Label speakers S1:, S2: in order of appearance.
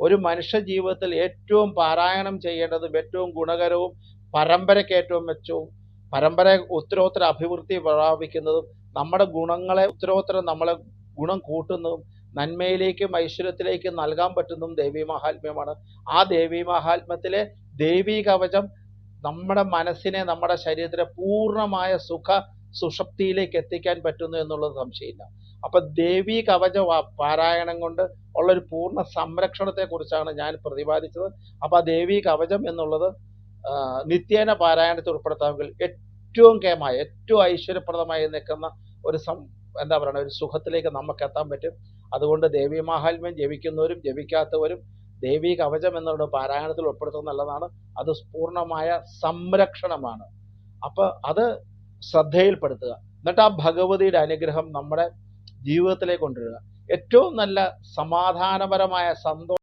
S1: ഒരു മനുഷ്യ ജീവിതത്തിൽ ഏറ്റവും പാരായണം ചെയ്യേണ്ടതും ഏറ്റവും ഗുണകരവും പരമ്പരയ്ക്ക് ഏറ്റവും മെച്ചവും പരമ്പര ഉത്തരോത്തര അഭിവൃദ്ധി പ്രാപിക്കുന്നതും നമ്മുടെ ഗുണങ്ങളെ ഉത്തരോത്തരം നമ്മളെ ഗുണം കൂട്ടുന്നതും നന്മയിലേക്കും ഐശ്വര്യത്തിലേക്കും നൽകാൻ പറ്റുന്നതും ദേവീ മഹാത്മ്യമാണ്. ആ ദേവീ മഹാത്മ്യത്തിലെ ദേവീ കവചം നമ്മുടെ മനസ്സിനെ നമ്മുടെ ശരീരത്തിലെ പൂർണമായ സുഖ സുഷപ്തിയിലേക്ക് എത്തിക്കാൻ പറ്റുന്നു എന്നുള്ളത് സംശയമില്ല. അപ്പൊ ദേവീ കവച പാരായണം കൊണ്ട് ഉള്ള ഒരു പൂർണ സംരക്ഷണത്തെ കുറിച്ചാണ് ഞാൻ പ്രതിപാദിച്ചത്. അപ്പൊ ആ ദേവീ കവചം എന്നുള്ളത് നിത്യേന പാരായണത്തിൽ ഉൾപ്പെടുത്താമെങ്കിൽ ഏറ്റവും കേമായ ഏറ്റവും ഐശ്വര്യപ്രദമായി നിൽക്കുന്ന ഒരു സം എന്താ പറയണ ഒരു സുഖത്തിലേക്ക് നമുക്ക് എത്താൻ പറ്റും. അതുകൊണ്ട് ദേവി മാഹാത്മ്യം ജപിക്കുന്നവരും ജപിക്കാത്തവരും ദേവി കവചം എന്നുള്ള പാരായണത്തിൽ ഉൾപ്പെടുത്തുന്നത് നല്ലതാണ്. അത് പൂർണമായ സംരക്ഷണമാണ്. അപ്പൊ അത് ശ്രദ്ധയിൽപ്പെടുത്തുക. എന്നിട്ട് ആ ഭഗവതിയുടെ അനുഗ്രഹം നമ്മുടെ ജീവിതത്തിലേക്ക് കൊണ്ടുവരിക. ഏറ്റവും നല്ല സമാധാനപരമായ സന്തോഷം